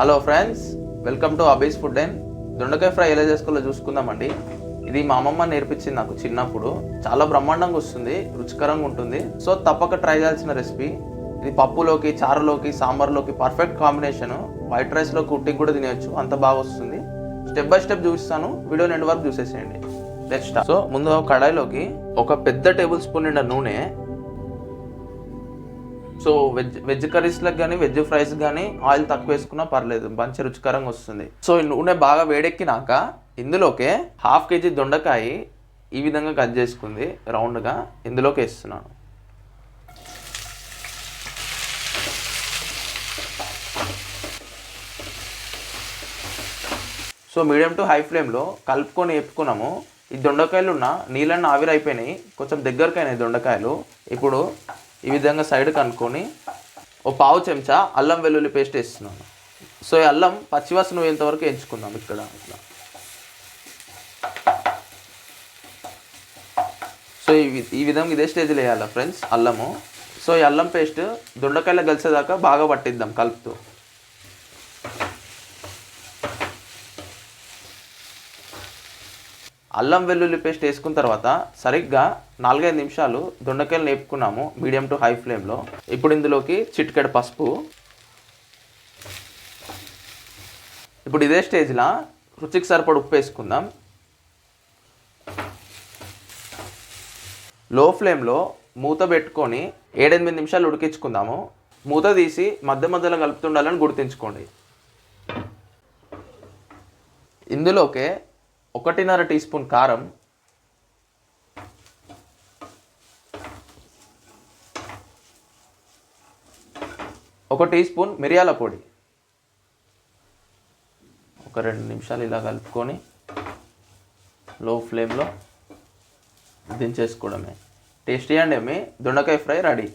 Hello friends welcome to Abby's food and దొండకాయ fry ఎలా చేసుకోవాలో చూసుకుందామండి. ఇది మా అమ్మమ్మ నేర్పించింది నాకు చిన్నప్పుడు. చాలా బ్రహ్మాండంగా వస్తుంది రుచికరంగా ఉంటుంది. సో తప్పక ట్రై చేయాల్సిన రెసిపీ ఇది పప్పులోకి చారులోకి సాంబార్లోకి పర్ఫెక్ట్ కాంబినేషన్ వైట్ రైస్లోకి ఉట్టికి కూడా తినేయచ్చు. అంత బాగా వస్తుంది. స్టెప్ బై స్టెప్ చూపిస్తాను. వీడియో ఎండ్ వరకు చూసేసేయండి. నెక్స్ట్ సో ముందు కడాయిలోకి ఒక పెద్ద టేబుల్ స్పూన్ నిండా నూనె సో వెజ్ వెజ్ కర్రీస్లకు కానీ వెజ్ ఫ్రైస్ కానీ ఆయిల్ తక్కువ వేసుకున్నా పర్లేదు మంచి రుచికరంగా వస్తుంది. సో నూనె బాగా వేడెక్కినాక ఇందులోకే హాఫ్ కేజీ దొండకాయ ఈ విధంగా కట్ చేసుకుంది రౌండ్గా ఇందులోకి వేస్తున్నాను. సో మీడియం టు హై ఫ్లేమ్లో కలుపుకొని వేపుకున్నాము. ఈ దొండకాయలు ఉన్న నీళ్ళన్నీ ఆవిరైపోయినాయి కొంచెం దగ్గరకైనాయి దొండకాయలు. ఇప్పుడు ఈ విధంగా సైడ్కి అనుకొని ఓ పావు చెంచా అల్లం వెల్లుల్లి పేస్ట్ వేస్తున్నాను. సో ఈ అల్లం పచ్చివాసన పోయేంతవరకు ఎంచుకుందాం ఇక్కడ. ఇట్లా సో ఈ ఈ విధంగా ఇదే స్టేజ్లో వేయాలి ఫ్రెండ్స్? అల్లము. సో ఈ అల్లం పేస్ట్ దొండకాయలు కలిసేదాకా బాగా పట్టిద్దాం కలుపుతూ. అల్లం వెల్లుల్లి పేస్ట్ వేసుకున్న తర్వాత సరిగ్గా నాలుగైదు నిమిషాలు దొండకాయలు నేపుకున్నాము మీడియం టు హై ఫ్లేమ్లో. ఇప్పుడు ఇందులోకి చిటికెడ పసుపు. ఇప్పుడు ఇదే స్టేజ్లో రుచికి సరిపడ ఉప్పు వేసుకుందాం. లో ఫ్లేమ్లో మూత పెట్టుకొని ఏడెనిమిది నిమిషాలు ఉడికించుకుందాము. మూత తీసి మధ్య మధ్యలో కలుపుతుండాలని గుర్తుంచుకోండి. ఇందులోకే ఒకటిన్నర టీ స్పూన్ కారం. ఒక టీ స్పూన్ మిరియాల పొడి. ఒక రెండు నిమిషాలు ఇలా కలుపుకొని లో ఫ్లేమ్లో దించేసుకోవడమే. టేస్టీ అండి మీ దొండకాయ ఫ్రై రెడీ.